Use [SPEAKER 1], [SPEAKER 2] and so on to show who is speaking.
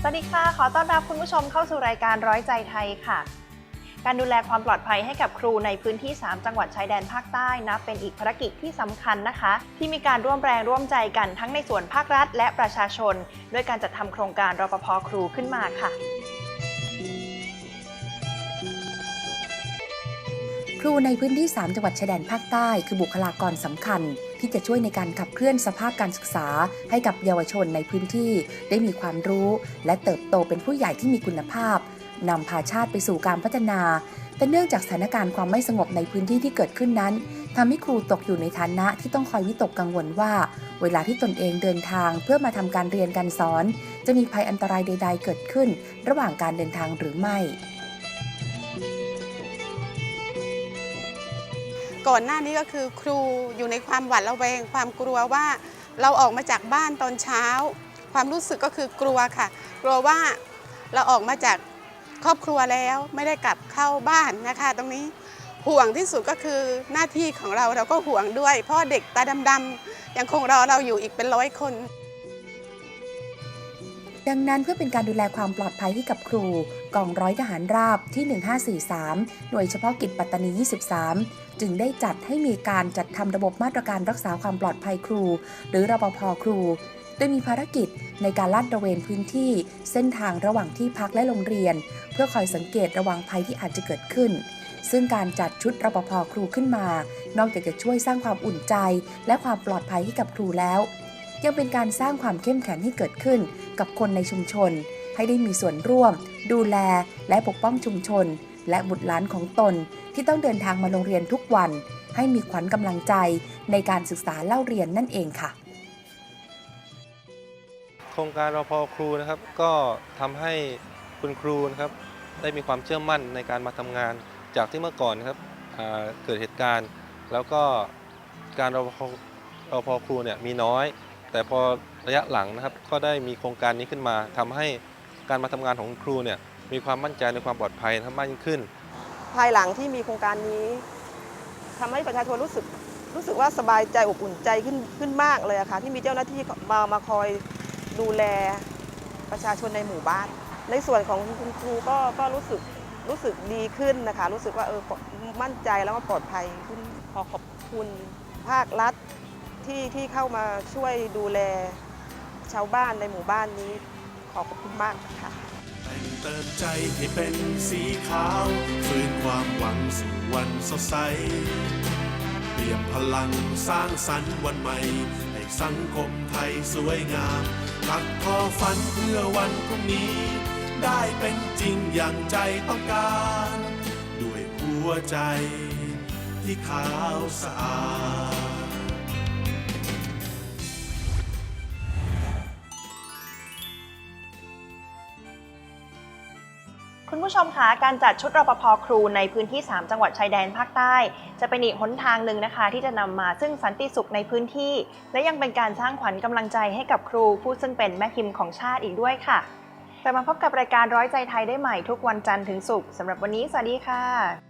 [SPEAKER 1] สวัสดีค่ะ ขอต้อนรับคุณผู้ชมเข้าสู่รายการร้อยใจไทยค่ะ การดูแลความปลอดภัยให้กับครูในพื้นที่ 3 จังหวัดชายแดนภาคใต้นับเป็นอีกภารกิจที่สำคัญนะคะ ที่มีการร่วมแรงร่วมใจกันทั้งในส่วนภาครัฐ และประชาชน ด้วยการจัดทำโครงการรปภครูขึ้นมาค่ะ
[SPEAKER 2] ครูในพื้นที่ 3 จังหวัดชายแดนภาคใต้ คือบุคลากรสำคัญ ที่จะช่วยในการขับเคลื่อนสภาพการศึกษา ให้กับเยาวชนในพื้นที่ ได้มีความรู้ และเติบโตเป็นผู้ใหญ่ที่มีคุณภาพนำพาชาติไปสู่การพัฒนา แต่เนื่องจากสถานการณ์ความไม่สงบในพื้นที่ที่เกิดขึ้นนั้นทำให้ครูตกอยู่ในฐานะที่ต้องคอยวิตกกังวลว่า เวลาที่ตนเองเดินทางเพื่อมาทำการเรียนการสอน จะมีภัยอันตรายใด ๆ เกิดขึ้น ระหว่างการเดินทางหรือไม่
[SPEAKER 3] ก่อนหน้านี้ก็คือครูอยู่ในความหวาดระแวง ความกลัวว่าเราออกมาจากบ้านตอนเช้า ความรู้สึกก็คือกลัวค่ะ กลัวว่าเราออกมาจากครอบครัวแล้วไม่ได้กลับเข้าบ้านนะคะ ตรงนี้ห่วงที่สุดก็คือหน้าที่ของเราเราก็ห่วงด้วย เพราะเด็กตาดำๆยังคงรอเราอยู่อีกเป็นร้อยคน
[SPEAKER 2] ดังนั้นเพื่อเป็นการดูแลความปลอดภัยให้กับครู กองร้อยทหารราบที่ 1543 หน่วยเฉพาะกิจปัตตานี 23 จึงได้จัดให้มีการจัดทำระบบมาตรการรักษาความปลอดภัยครู หรือรปภครู โดยมีภารกิจในการลาดตระเวนพื้นที่ เส้นทางระหว่างที่พักและโรงเรียน เพื่อคอยสังเกตระวังภัยที่อาจจะเกิดขึ้น ซึ่งการจัดชุดรปภครูขึ้นมา นอกจากจะช่วยสร้างความอุ่นใจ และความปลอดภัยให้กับครูแล้ว ยังเป็นการสร้างความเข้มแข็งให้เกิดขึ้นกับคนในชุมชน ให้ได้มีส่วนร่วม ดูแลและปกป้องชุมชน และบุตรหลานของตนที่ต้องเดินทางมาโรงเรียนทุกวัน ให้มีขวัญกำลังใจในการศึกษาเล่าเรียนนั่นเองค่ะ
[SPEAKER 4] โครงการรพครูนะครับ ก็ทำให้คุณครูนะครับได้มีความเชื่อมั่นในการมาทำงาน จากที่เมื่อก่อนนครับเกิดเหตุการณ์ แล้วก็การรพรพครูเนี่ยมีน้อย แต่พอระยะหลังนะครับก็ได้มีโครงการนี้ขึ้นมาทำให้การมาทำงานของครูเนี่ยมีความมั่นใจในความปลอดภัยมากยิ่งขึ้น
[SPEAKER 5] ภายหลังที่มีโครงการนี้ทำให้ประชาชนรู้สึกรู้สึกว่าสบายใจอบอุ่นใจขึ้นขึ้นมากเลยอะค่ะที่มีเจ้าหน้าที่มามาคอยดูแลประชาชนในหมู่บ้าน ในส่วนของคุณครูก็ก็รู้สึกรู้สึกดีขึ้นนะคะ รู้สึกว่าเออมั่นใจแล้วก็ปลอดภัยขึ้นขอขอบคุณภาครัฐ ที่ที่เข้ามาช่วยดูแลชาวบ้านในหมู่บ้านนี้ ขอขอบคุณมากค่ะ
[SPEAKER 6] แต่งเติมใจให้เป็นสีขาวฟื้นความหวังสู่วันสดใสเปี่ยนพลังสร้างสรรค์วันใหม่ ให้สังคมไทยสวยงามผลักทอฝันเพื่อวันพรุ่งนี้ ได้เป็นจริงอย่างใจต้องการ ด้วยหัวใจที่ขาวสะอาด
[SPEAKER 1] คุณผู้ชมคะการจัดชุดรปภครูในพื้นที่ 3 จังหวัดชายแดนภาคใต้ จะเป็นอีกหนทางหนึ่งนะคะ ที่จะนำมาซึ่งสันติสุขในพื้นที่ และยังเป็นการสร้างขวัญกำลังใจให้กับครู ผู้ซึ่งเป็นแม่พิมพ์ของชาติอีกด้วยค่ะไปมาพบกับรายการร้อยใจไทยได้ใหม่ทุกวันจันทร์ถึงศุกร์สำหรับวันนี้สวัสดีค่ะ